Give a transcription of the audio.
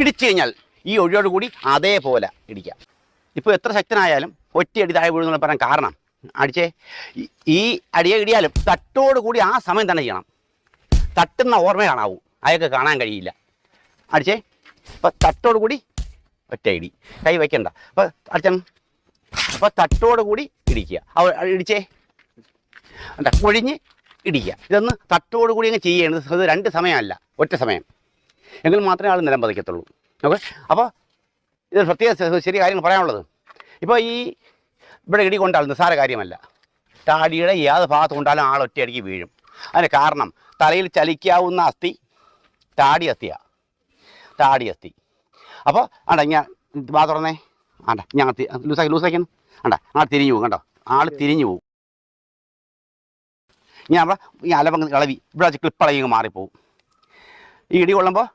ഇടിച്ചു കഴിഞ്ഞാൽ ഈ ഒഴിയോട് കൂടി അതേപോലെ ഇടിക്കാം ഇപ്പോൾ എത്ര ശക്തനായാലും ഒറ്റയടി താഴെ വീഴുന്നുള്ള പറയാൻ കാരണം അടിച്ചേ ഈ- അടിയെ ഇടിയാലും തട്ടോട് കൂടി ആ സമയം തന്നെ ചെയ്യണം. തട്ടുന്ന ഓർമ്മ കാണാവൂ. അയാൾക്ക് കാണാൻ കഴിയില്ല. അടിച്ചേ അപ്പം തട്ടോട് കൂടി ഒറ്റ ഇടി. കൈ വയ്ക്കണ്ട. അപ്പം അടിച്ചാൽ അപ്പോൾ തട്ടോട് കൂടി ഇടിക്കുക. അവ ഇടിച്ചേ എന്താ കൊഴിഞ്ഞ് ഇടിക്കുക. ഇതൊന്ന് തട്ടോട് കൂടി അങ്ങ് ചെയ്യേണ്ടത്. അത് രണ്ട് സമയമല്ല ഒറ്റ സമയം. എങ്കിൽ മാത്രമേ ആൾ നിലം പതിക്കത്തുള്ളൂ. ഓക്കെ? അപ്പോൾ ഇത് പ്രത്യേക ശരി കാര്യങ്ങൾ പറയാനുള്ളത്. ഇപ്പോൾ ഈ ഇവിടെ ഇടി കൊണ്ടാൽ നിസ്സാര കാര്യമല്ല. താടിയുടെ ഏത് ഭാഗത്ത് കൊണ്ടാലും ആൾ ഒറ്റയടിക്ക് വീഴും. അതിന് കാരണം തലയിൽ ചലിക്കാവുന്ന അസ്ഥി താടി അസ്ഥിയാണ് താടി അസ്ഥി. അപ്പോൾ ആണ്ട ഞാൻ വാ തുറന്നേ. ആണ്ട ഞാൻ ലൂസാക്കി ലൂസാക്കിയെന്ന് ആണ്ട ആൾ തിരിഞ്ഞു പോകും കണ്ടോ ആൾ തിരിഞ്ഞു പോകും ഞാൻ അവിടെ ഈ അലപങ്ങ് ഇളവി ഇവിടെ വെച്ച് ക്ലിപ്പ് ഇളകി മാറിപ്പോവും. ഈ ഇടി കൊള്ളുമ്പോൾ